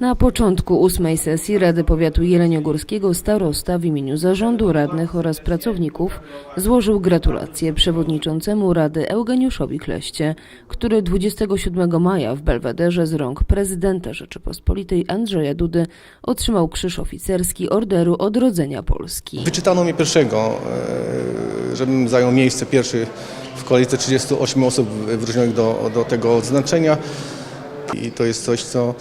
Na początku ósmej sesji Rady Powiatu Jeleniogórskiego starosta w imieniu zarządu radnych oraz pracowników złożył gratulacje przewodniczącemu Rady Eugeniuszowi Kleście, który 27 maja w Belwederze z rąk prezydenta Rzeczypospolitej Andrzeja Dudy otrzymał krzyż oficerski Orderu Odrodzenia Polski. Wyczytano mnie pierwszego, e, żebym zajął miejsce pierwszy w kolejce 38 osób wyróżnionych do, do tego odznaczenia. I to jest coś, co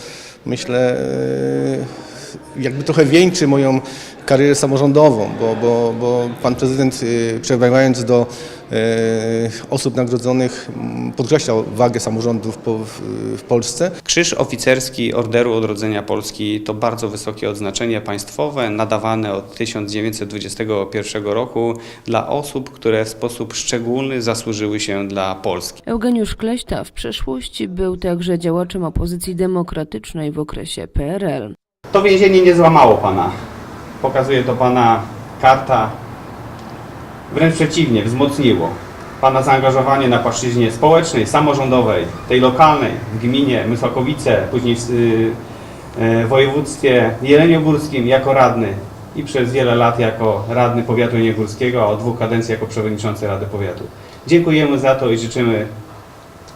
myślę, e, jakby trochę wieńczy moją karierę samorządową, bo, bo, bo pan prezydent e, przebywając do osób nagrodzonych m, podkreślał wagę samorządów w Polsce. Krzyż oficerski Orderu Odrodzenia Polski to bardzo wysokie odznaczenie państwowe nadawane od 1921 roku dla osób, które w sposób szczególny zasłużyły się dla Polski. Eugeniusz Kleśta w przeszłości był także działaczem opozycji demokratycznej w okresie PRL. To więzienie nie złamało Pana. Pokazuje to Pana karta. Wręcz przeciwnie, wzmocniło. Pana zaangażowanie na płaszczyźnie społecznej, samorządowej, tej lokalnej, w gminie Mysłakowice, później w y, y, województwie jeleniogórskim jako radny i przez wiele lat jako radny powiatu jeleniogórskiego, a od dwóch kadencji jako przewodniczący Rady Powiatu. Dziękujemy za to i życzymy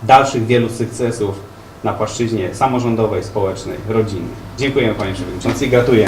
dalszych wielu sukcesów na płaszczyźnie samorządowej, społecznej, rodzinnej. Dziękuję Panie Przewodniczący i gratuluję.